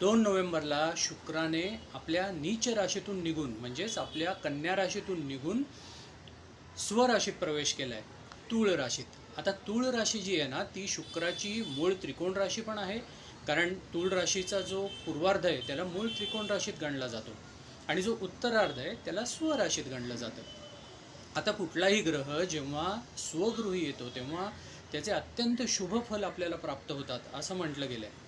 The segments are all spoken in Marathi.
दोन नोव्हेंबरला शुक्राने आपल्या नीच राशीतून निघून म्हणजेच आपल्या कन्या राशीतून निघून स्वराशीत प्रवेश केला आहे तूळ राशीत. आता तूळ राशी जी आहे ना ती शुक्राची मूळ त्रिकोण राशी पण आहे कारण तूळ राशीचा जो पूर्वार्ध आहे त्याला मूळ त्रिकोण राशीत गणला जातो. आणि जो उत्तरार्ध आहे त्याला स्वराशीत गणलं जातं. आता कुठलाही ग्रह जेव्हा स्वगृही येतो तेव्हा त्याचे अत्यंत शुभ फल आपल्याला प्राप्त होतात असं म्हटलं गेलं आहे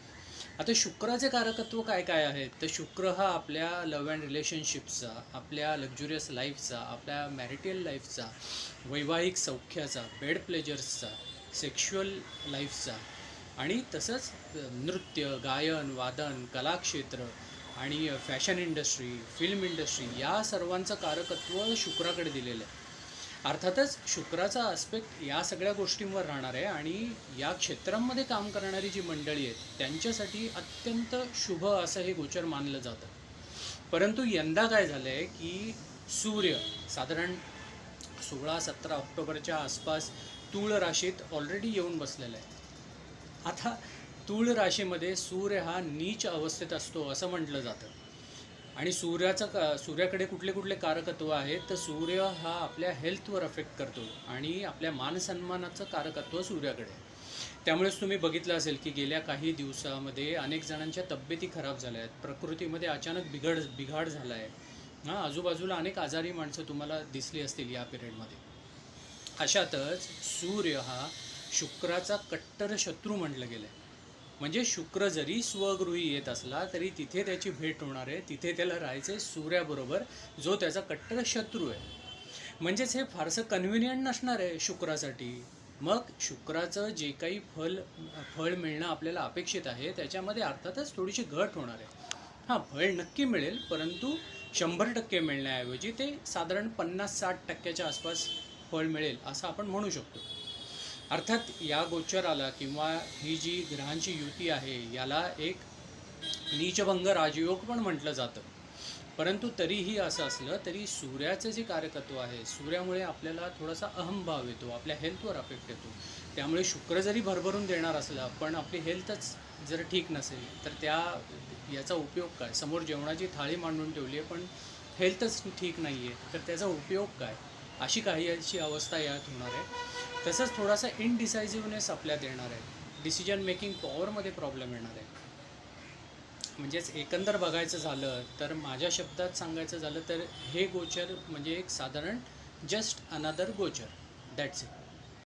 आता शुक्राचे कारकत्व काय काय आहेत तर शुक्र हा आपल्या लव्ह अँड रिलेशनशिपचा आपल्या लक्झुरियस लाईफचा आपल्या मॅरिटल लाईफचा वैवाहिक सौख्याचा बेड प्लेजर्सचा सेक्शुअल लाईफचा आणि तसंच नृत्य गायन वादन कलाक्षेत्र आणि फॅशन इंडस्ट्री फिल्म इंडस्ट्री या सर्वांचं कारकत्व शुक्राकडे दिलेलं आहे. अर्थातच शुक्राचा आस्पेक्ट या सगळ्या गोष्टींवर राहणार आहे आणि या क्षेत्रांमध्ये काम करणारी जी मंडळी आहेत त्यांच्यासाठी अत्यंत शुभ असं हे गोचर मानलं जातं. परंतु यंदा काय झालं आहे की सूर्य साधारण सोळा सतरा ऑक्टोबरच्या आसपास तूळ राशीत ऑलरेडी येऊन बसलेला आहे. आता तूळ राशीमध्ये सूर्य हा नीच अवस्थेत असतो असं म्हटलं जातं. आणि सूर्याचं का सूर्याकडे कुठले कुठले कारकत्व आहेत तर सूर्य हा आपल्या हेल्थवर अफेक्ट करतो आणि आपल्या मानसन्मानाचं कारकत्व सूर्याकडे त्यामुळेच तुम्ही बघितलं असेल की गेल्या काही दिवसामध्ये अनेक जणांच्या तब्येती खराब झाल्या आहेत. प्रकृतीमध्ये अचानक बिघड बिघाड झाला आहे. हां आजूबाजूला अनेक आजारी माणसं तुम्हाला दिसली असतील या पिरियडमध्ये. अशातच सूर्य हा शुक्राचा कट्टर शत्रू म्हटलं गेलं आहे म्हणजे शुक्र जरी स्वगृही येत असला तरी तिथे त्याची भेट होणार आहे. तिथे त्याला राहायचं आहे सूर्याबरोबर जो त्याचा कट्टर शत्रू आहे. म्हणजेच हे फारसं कन्व्हिनियंट नसणार आहे शुक्रासाठी. मग शुक्राचं जे काही फल फळ मिळणं आपल्याला अपेक्षित आहे त्याच्यामध्ये अर्थातच थोडीशी घट होणार आहे. हां फळ नक्की मिळेल परंतु शंभर टक्के मिळण्याऐवजी ते साधारण पन्नास साठ टक्क्याच्या आसपास फळ मिळेल असं आपण म्हणू शकतो. अर्थात या गोचराला किंवा ही जी ग्रहांची युती आहे याला एक नीचभंग राजयोग पण म्हटलं जातं. परंतु तरीही असं असलं तरी सूर्याचं जे कार्यकत्व आहे सूर्यामुळे आपल्याला थोडासा अहमभाव येतो आपल्या हेल्थवर अफेक्ट येतो. त्यामुळे शुक्र जरी भरभरून देणार असला पण आपली हेल्थच जर ठीक नसेल तर त्या याचा उपयोग काय? समोर जेवणाची थाळी मांडून ठेवली आहे पण हेल्थच ठीक नाही आहे तर त्याचा उपयोग काय? अशी काही अशी अवस्था यात होणार आहे. तसंच थोडासा इनडिसायझिव्हनेस आपल्यात येणार आहे. डिसिजन मेकिंग पॉवरमध्ये प्रॉब्लेम येणार आहे. म्हणजेच एकंदर बघायचं झालं तर माझ्या शब्दात सांगायचं झालं तर हे गोचर म्हणजे एक साधारण जस्ट अनादर गोचर. That's it